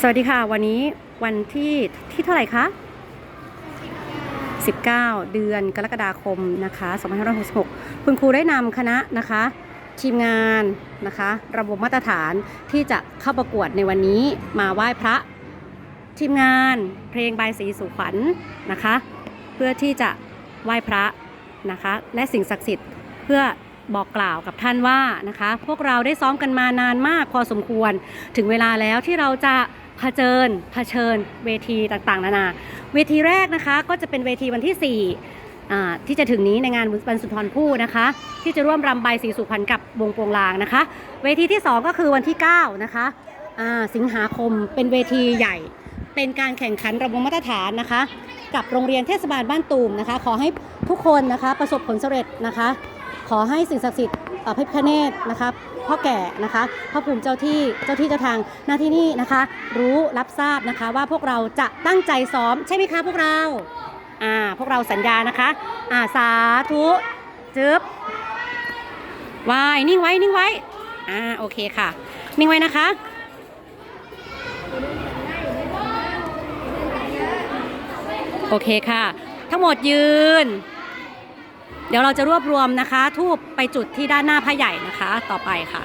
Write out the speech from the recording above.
สวัสดีค่ะ วันนี้วันที่ที่เท่าไหร่คะ 19 เดือนกรกฎาคมนะคะ2566 คุณครูได้นำคณะนะคะ ทีมงานนะคะ ระบบมาตรฐานที่จะเข้าประกวดในวันนี้มาไหว้พระทีมงานเพลงใบสีสุขวัญนะคะ เพื่อที่จะไหว้พระนะคะ และสิ่งศักดิ์สิทธิ์เพื่อบอกกล่าวกับท่านว่านะคะ พวกเราได้ซ้อมกันมานานมากพอสมควร ถึงเวลาแล้วที่เราจะ เผชิญเผชิญเวทีต่างๆ นานา เวทีแรกนะคะก็จะเป็นเวทีวันที่4อ่ที่จะถึงนี้ในงานวันสุนทรภู่นะคะ ที่จะร่วมรำใบายสีสุพรรณกับวงโปงลางนะคะ เวทีที่ 2 ก็คือวันที่ 9 นะคะสิงหาคมเป็นเวทีใหญ่ เป็นการแข่งขันระบบมาตรฐานนะคะ กับโรงเรียนเทศบาลบ้านตูมนะคะ ขอให้ทุกคนนะคะประสบผลสำเร็จนะคะ ขอให้สิ่งศักดิ์สิทธิ์พระพิฆเนศนะคะพ่อแก่นะคะพระภูมิเจ้าที่เจ้าที่เจ้าทางหน้าที่นี่นะคะ รู้รับทราบนะคะว่าพวกเราจะตั้งใจซ้อมใช่ไหมคะพวกเราอ่าพวกเราสัญญานะคะอ่าสาธุจึ๊บวายนิ่งไว้นิ่งไว้อ่าโอเคค่ะ นิ่งไว้นะคะโอเคค่ะ ทั้งหมดยืน เดี๋ยวเราจะรวบรวมนะคะ ทูบไปจุดที่ด้านหน้าพระใหญ่นะคะต่อไปค่ะ